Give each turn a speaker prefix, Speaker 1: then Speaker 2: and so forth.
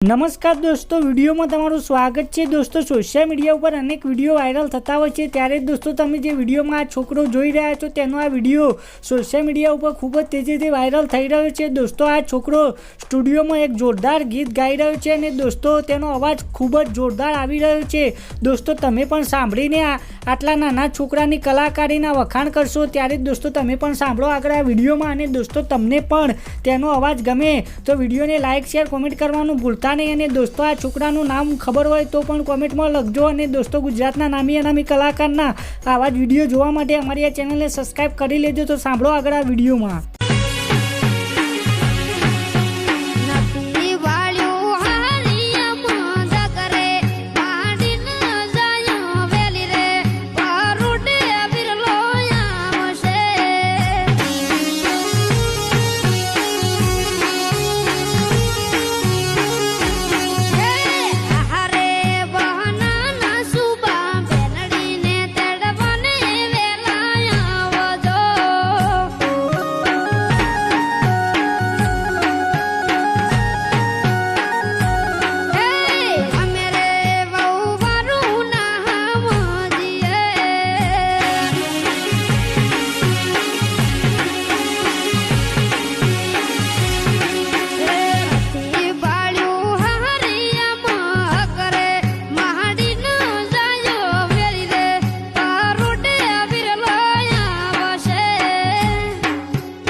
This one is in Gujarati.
Speaker 1: નમસ્કાર દોસ્તો, વિડીયોમાં તમારું સ્વાગત છે. દોસ્તો સોશિયલ મીડિયા ઉપર અનેક વીડિયો વાયરલ થતા હોય છે. ત્યારે દોસ્તો, તમે જે વિડીયોમાં આ છોકરો જોઈ રહ્યા છો, તેનો આ વીડિયો સોશિયલ મીડિયા ઉપર ખૂબ જ તેજીથી વાયરલ થઈ રહ્યો છે. દોસ્તો, આ છોકરો સ્ટુડિયોમાં એક જોરદાર ગીત ગાઈ રહ્યો છે અને દોસ્તો, તેનો અવાજ ખૂબ જ જોરદાર આવી રહ્યો છે. દોસ્તો, તમે પણ સાંભળીને આટલા નાના છોકરાની કલાકારીના વખાણ કરશો ત્યારે દોસ્તો, તમે પણ સાંભળો આગળ આ વિડીયોમાં અને દોસ્તો, તમને પણ તેનો અવાજ ગમે. તો વિડીયોને લાઇક શેર કોમેન્ટ કરવાનું ભૂલતા નહીં અને દોસ્તો આ છોકરાનું નામ ખબર હોય તો પણ કોમેન્ટમાં લખજો અને દોસ્તો ગુજરાતના નામી અનામી કલાકારના આવા જ વીડિયો જોવા માટે અમારી આ ચેનલને સબસ્ક્રાઈબ કરી લેજો તો સાંભળો આગળ આ વિડીયોમાં.